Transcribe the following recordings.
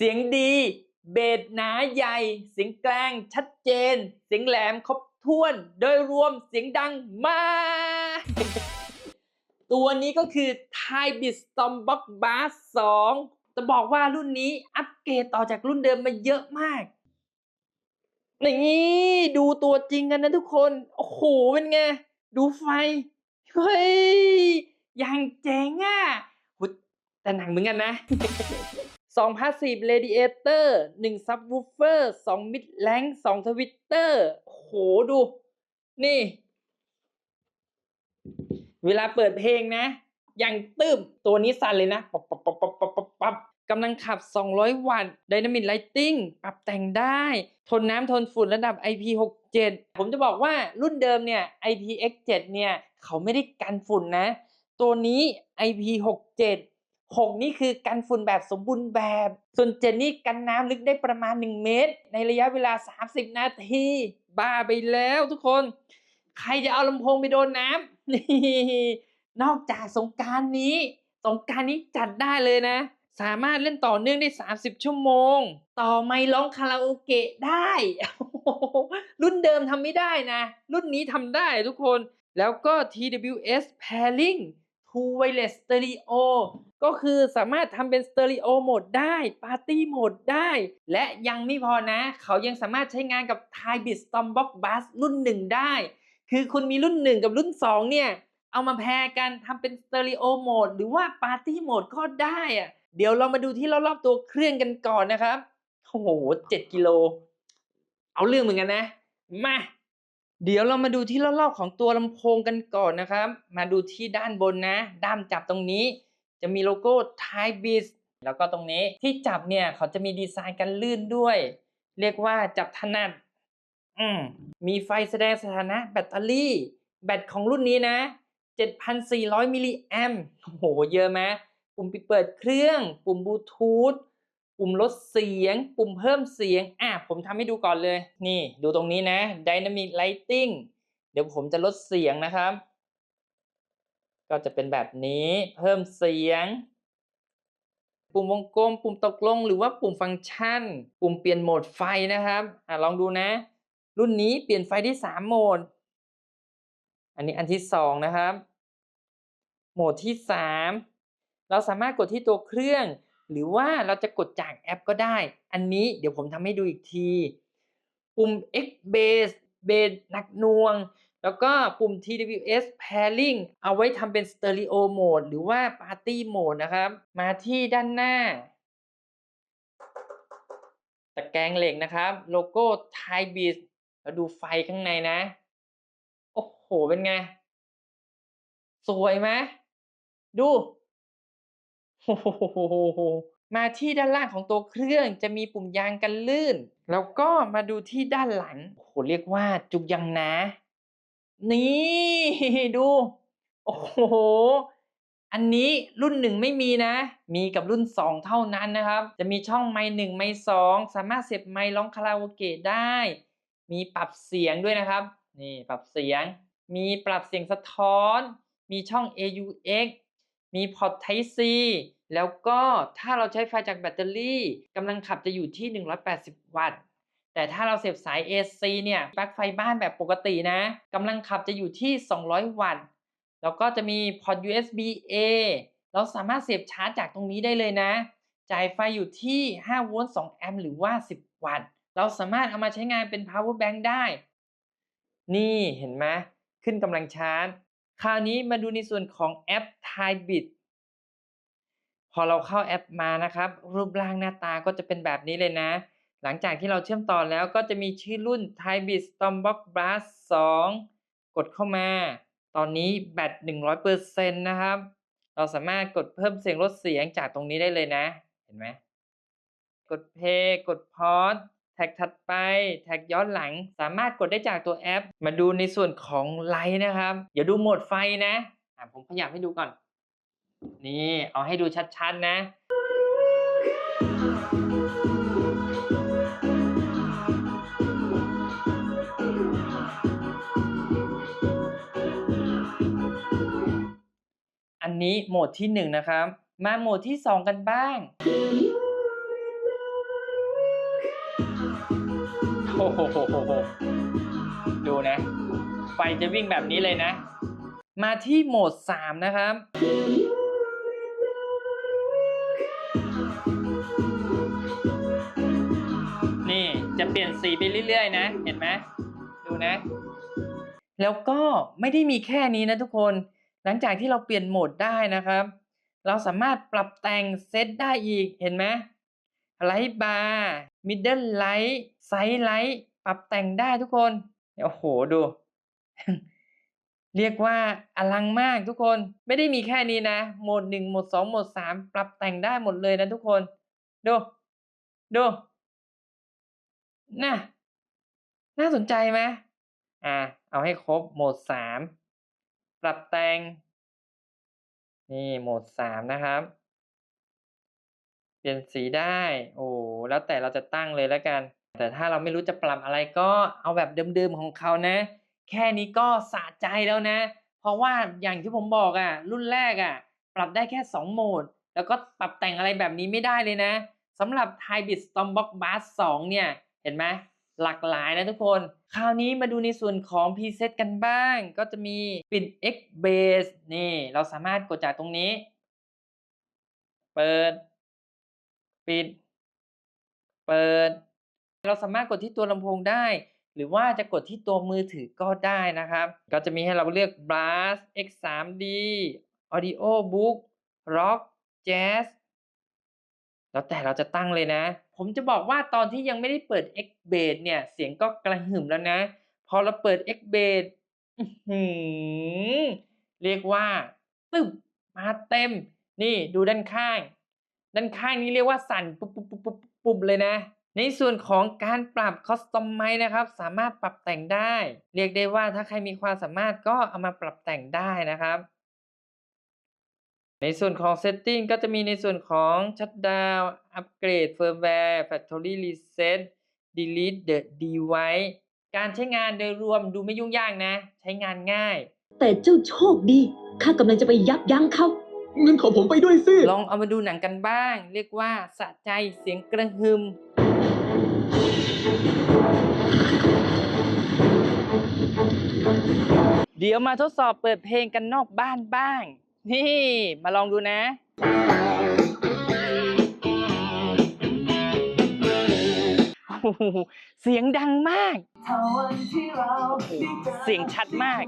เสียงดี เบสหนาใหญ่ เสียงกลางชัดเจน เสียงแหลมครบถ้วน โดยรวมเสียงดังมาก ตัวนี้ก็คือ Thai b i t Stormbox Bass 2จะบอกว่ารุ่นนี้อัปเกรดต่อจากรุ่นเดิมมาเยอะมากนี่ดูตัวจริงกันนะทุกคน โอ้โหเป็นไง ดูไฟ เฮ้ยอย่างเจ๋งอะแต่หนังเหมือนกันนะ สองพาสซีฟเรดิเอเตอร์หนึ่งซับวูเฟอร์สองมิดแลงสองทวิตเตอร์โหดู นี่ เวลาเปิดเพลงนะ อย่างตึมตัวนี้สั่นเลยนะปับปับปับปับปับปับปับกำลังขับ 200 วัตต์ Dynamic Lighting ปรับแต่งได้ ทนน้ำทนฝุ่นระดับ IP67 ผมจะบอกว่ารุ่นเดิมเนี่ย IPX7 เนี่ย เขาไม่ได้กันฝุ่นนะ ตัวนี้ IP67 6 นี่คือกันฝุ่นแบบสมบูรณ์แบบ ส่วน7นี่กันน้ำลึกได้ประมาณ 1 เมตร ในระยะเวลา 30 นาที บ้าไปแล้วทุกคน ใครจะเอาลำโพงไปโดนน้ำนี่นอกจากสงการนี้ สงการนี้จัดได้เลยนะ สามารถเล่นต่อเนื่องได้ 30 ชั่วโมง ต่อไม่ร้องคาราโอเกะได้ รุ่นเดิมทำไม่ได้นะ รุ่นนี้ทำได้ทุกคน แล้วก็ TWS Pairing Two Wireless Stereo ก็คือสามารถทำเป็นสเตอริโอโหมดได้ปาร์ตี้โหมดได้ และยังไม่พอนะ เขายังสามารถใช้งานกับ Thai b i t Stormbox Bass รุ่นหนึ่งได้ คือคุณมีรุ่น1กับรุ่น2เนี่ยเอามาแพรกันทำเป็นสเตอริโอโหมดหรือว่าปาร์ตี้โหมดก็ได้อะเดี๋ยวเรามาดูที่รอบๆตัวเครื่องกันก่อนนะครับโอ้โห7กิโล เอาเรื่องเหมือนกันนะ มา เดี๋ยวเรามาดูที่รอบๆของตัวลำโพงกันก่อนนะครับ มาดูที่ด้านบนนะ ด้ามจับตรงนี้ จะมีโลโก้ Thai b i t แล้วก็ตรงนี้ที่จับเนี่ยเขาจะมีดีไซน์กันลื่นด้วย เรียกว่าจับถนัดอืมมีไฟแสดงสถานะแบตเตอรี่ แบตของรุ่นนี้นะ 7,400 มิลลิแอมโอ้โห เยอะไหมปุ่มปิดเปิดเครื่อง ปุ่มบลูทูธ ปุ่มลดเสียง ปุ่มเพิ่มเสียง อะผมทำให้ดูก่อนเลย นี่ดูตรงนี้นะ Dynamic Lighting เดี๋ยวผมจะลดเสียงนะครับ ก็จะเป็นแบบนี้ เพิ่มเสียง ปุ่มวงกลม ปุ่มตกลง หรือว่าปุ่มฟังก์ชัน ปุ่มเปลี่ยนโหมดไฟนะครับ อะลองดูนะ รุ่นนี้เปลี่ยนไฟได้สามโหมด อันนี้อันที่สองนะครับ โหมดที่สามเราสามารถกดที่ตัวเครื่อง หรือว่าเราจะกดจากแอปก็ได้ อันนี้เดี๋ยวผมทำให้ดูอีกที ปุ่ม X Bass เบสหนักหน่วง แล้วก็ปุ่ม TWS Pairing เอาไว้ทำเป็น Stereo Mode หรือว่า Party Mode นะครับ มาที่ด้านหน้าตะแกรงเหล็กนะครับ โลโก้ Thai b e a t แล้วดูไฟข้างในนะ โอ้โห เป็นไง สวยไหมดู มาที่ด้านล่างของตัวเครื่องจะมีปุ่มยางกันลื่น แล้วก็มาดูที่ด้านหลังโอ้โหเรียกว่าจุกยังนะ นี่ดู โอ้โห อันนี้รุ่นหนึ่งไม่มีนะ มีกับรุ่นสองเท่านั้นนะครับ จะมีช่องไมค์หนึ่งไมค์สองสามารถเสียบไมค์ร้องคาราโอเกะได้ มีปรับเสียงด้วยนะครับ นี่ปรับเสียง มีปรับเสียงสะท้อน มีช่อง AUX มีพอร์ต Type C แล้วก็ถ้าเราใช้ไฟจากแบตเตอรี่กำลังขับจะอยู่ที่ 180 วัตต์ แต่ถ้าเราเสียบสาย AC เนี่ยปลั๊กไฟบ้านแบบปกตินะกำลังขับจะอยู่ที่ 200 วัตต์ แล้วก็จะมีพอร์ต USB A เราสามารถเสียบชาร์จจากตรงนี้ได้เลยนะ จ่ายไฟอยู่ที่ 5 โวลต์ 2 แอมป์หรือว่า 10 วัตต์ เราสามารถเอามาใช้งานเป็น power bank ได้ นี่เห็นไหมขึ้นกำลังชาร์จ คราวนี้มาดูในส่วนของแอป Thai b i t อเราเข้าแอปมานะครับ รูปร่างหน้าตาก็จะเป็นแบบนี้เลยนะ หลังจากที่เราเชื่อมต่อแล้วก็จะมีชื่อรุ่น Thai b i t Stormbox Brass 2กดเข้ามา ตอนนี้แบต100%นะครับ เราสามารถกดเพิ่มเสียงลดเสียงจากตรงนี้ได้เลยนะ เห็นไหมกดเพย์กดพอสแท็กถัดไป แท็กย้อนหลัง สามารถกดได้จากตัวแอป มาดูในส่วนของไลท์นะครับ เดี๋ยวดูโหมดไฟนะอะผมขยับให้ดูก่อน นี่ เอาให้ดูชัดๆนะ อันนี้โหมดที่หนึ่งนะครับ มาโหมดที่สองกันบ้าง โอ้โหดูนะ ไฟจะวิ่งแบบนี้เลยนะ มาที่โหมด3นะครับ ลี่ยนสีไปเรื่อยๆนะ เห็นไหมดูนะ แล้วก็ไม่ได้มีแค่นี้นะทุกคน หลังจากที่เราเปลี่ยนโหมดได้นะครับ เราสามารถปรับแต่งเซตได้อีกเห็นไหมไลท์บาร์มิดเดิลไลท์ไซส์ไลท์ปรับแต่งได้ทุกคนโอ้โหดู เรียกว่าอลังมากทุกคนไม่ได้มีแค่นี้นะโหมดหนึ่งโหมดสองโหมดสามปรับแต่งได้หมดเลยนะทุกคน ดู ดู น่ะน่าสนใจไหมอ่า เอาให้ครบโหมดสามปรับแต่ง นี่โหมดสามนะครับ เปลี่ยนสีได้ โอ้แล้วแต่เราจะตั้งเลยแล้วกัน แต่ถ้าเราไม่รู้จะปรับอะไรก็เอาแบบเดิมๆของเขานะ แค่นี้ก็สะใจแล้วนะ เพราะว่าอย่างที่ผมบอกอะ่ะ รุ่นแรกอะ่ะ ปรับได้แค่ 2 โหมด แล้วก็ปรับแต่งอะไรแบบนี้ไม่ได้เลยนะสำหรับ Hybrid Stormbox Bass 2 เนี่ย ห็นไหมหลากหลายนะทุกคน คราวนี้มาดูในส่วนของ preset กันบ้าง ก็จะมีปิด X Base นี่เราสามารถกดจากตรงนี้ เปิด ปิด เปิด เราสามารถกดที่ตัวลำโพงได้ หรือว่าจะกดที่ตัวมือถือก็ได้นะครับ ก็จะมีให้เราเลือก Blast X3D Audio Book Rock Jazz แล้วแต่เราจะตั้งเลยนะ ผมจะบอกว่าตอนที่ยังไม่ได้เปิด X Base เนี่ยเสียงก็กระหึ่มแล้วนะ พอเราเปิด X Base เรียกว่าตึบมาเต็ม นี่ดูด้านข้าง ด้านข้างนี้เรียกว่าสั่นปุ๊บปุ๊บปุ๊บปุ๊บปุ๊บเลยนะ ในส่วนของการปรับคอสตอมไมนะครับ สามารถปรับแต่งได้ เรียกได้ว่าถ้าใครมีความสามารถก็เอามาปรับแต่งได้นะครับ ในส่วนของ Setting ก็จะมีในส่วนของ Shutdown Upgrade Firmware Factory Reset Delete the Device การใช้งานโดยรวมดูไม่ยุ่งยากนะ ใช้งานง่าย แต่เจ้าโชคดีข้ากำลังจะไปยับยั้งเขางั้นขอผมไปด้วยสิ ลองเอามาดูหนังกันบ้าง เรียกว่าสะใจเสียงกระหึมเดี๋ยวมาทดสอบเปิดเพลงกันนอกบ้านบ้าง นี่ มาลองดูนะโอ้โหเสียงดังมาก เสียงชัดมาก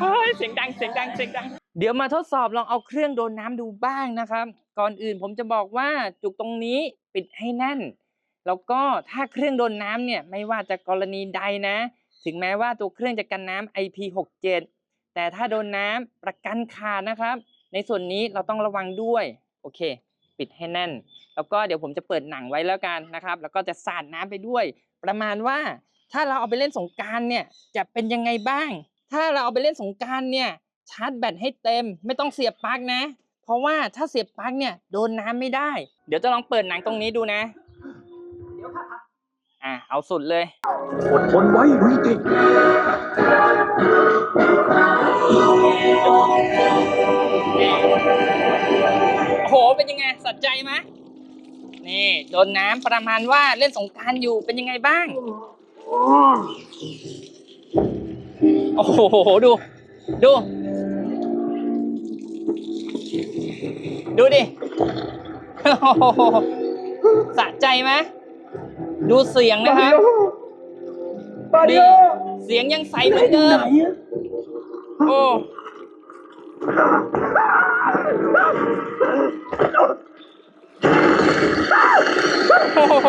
เฮ้ยเสียงดังเสียงดังเสียงดัง เดี๋ยวมาทดสอบลองเอาเครื่องโดนน้ำดูบ้างนะครับ ก่อนอื่นผมจะบอกว่าจุกตรงนี้ปิดให้แน่น แล้วก็ถ้าเครื่องโดนน้ำเนี่ยไม่ว่าจะกรณีใดนะ ถึงแม้ว่าตัวเครื่องจะกันน้ำ IP67 แต่ถ้าโดนน้ำประกันขาดนะครับ ในส่วนนี้เราต้องระวังด้วยโอเค ปิดให้แน่น แล้วก็เดี๋ยวผมจะเปิดหนังไว้แล้วกันนะครับ แล้วก็จะสาดน้ำไปด้วย ประมาณว่าถ้าเราเอาไปเล่นสงการเนี่ยจะเป็นยังไงบ้าง ถ้าเราเอาไปเล่นสงการเนี่ยชาร์จแบตให้เต็ม ไม่ต้องเสียบปลั๊กนะ เพราะว่าถ้าเสียบปลั๊กเนี่ยโดนน้ำไม่ได้ เดี๋ยวจะลองเปิดหนังตรงนี้ดูนะ อะเอาสุดเลยอดทนไว้วิติโอ้โห เป็นยังไงสัใจไหมนี่โดนน้ำประมาณว่าเล่นสงกรารอยู่เป็นยังไงบ้าง โอ้โห ดู ดู ดูดิ โอ้โหสะใจไหม ดูเสียงนะครับดีเสียงยังใสเหมือนเดิมโอ้โอ้โห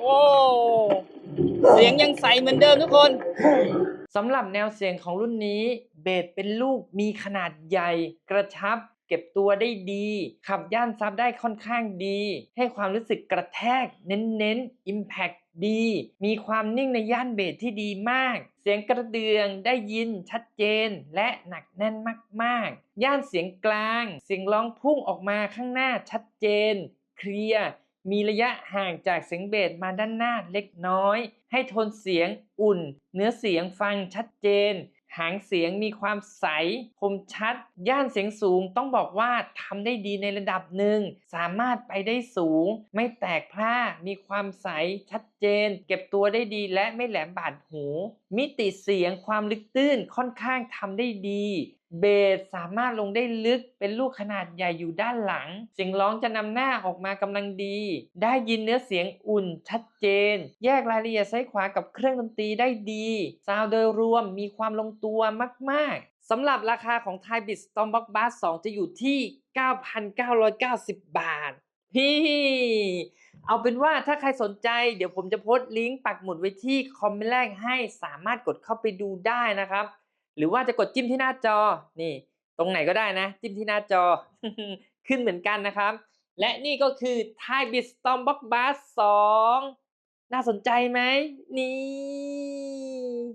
โอ้เสียงยังใสเหมือนเดิมทุกคนสำหรับแนวเสียงของรุ่นนี้ เบสเป็นลูกมีขนาดใหญ่กระชับเก็บตัวได้ดี ขับย่านซับได้ค่อนข้างดี ให้ความรู้สึกกระแทก เน้นๆ Impact ดี มีความนิ่งในย่านเบสที่ดีมาก เสียงกระเดืองได้ยินชัดเจนและหนักแน่นมากๆ ย่านเสียงกลาง เสียงร้องพุ่งออกมาข้างหน้าชัดเจน เคลียร์ มีระยะห่างจากเสียงเบสมาด้านหน้าเล็กน้อย ให้โทนเสียงอุ่น เนื้อเสียงฟังชัดเจน หางเสียงมีความใส คมชัด ย่านเสียงสูงต้องบอกว่าทำได้ดีในระดับหนึ่ง สามารถไปได้สูง ไม่แตกพร่ามีความใสชัดเจน เก็บตัวได้ดีและไม่แหลมบาดหู มิติเสียงความลึกตื้นค่อนข้างทำได้ดี เบสสามารถลงได้ลึกเป็นลูกขนาดใหญ่อยู่ด้านหลัง เสียงร้องจะนำหน้าออกมากำลังดี ได้ยินเนื้อเสียงอุ่นชัดเจน แยกรายละเอียดซ้ายขวากับเครื่องดนตรีได้ดีซาวด์โดยรวมมีความลงตัวมาก ๆสำหรับราคาของ Thai Beat Stormbox Bass 2 จะอยู่ที่ 9,990 บาท พี่ เอาเป็นว่าถ้าใครสนใจ เดี๋ยวผมจะโพสต์ลิงก์ปักหมุดไว้ที่คอมเมนต์แรกให้สามารถกดเข้าไปดูได้นะครับ หรือว่าจะกดจิ้มที่หน้าจอนี่ ตรงไหนก็ได้นะ จิ้มที่หน้าจอขึ้นเหมือนกันนะครับ และนี่ก็คือ Thai b i t Stormbox Bus 2น่าสนใจไหมนี่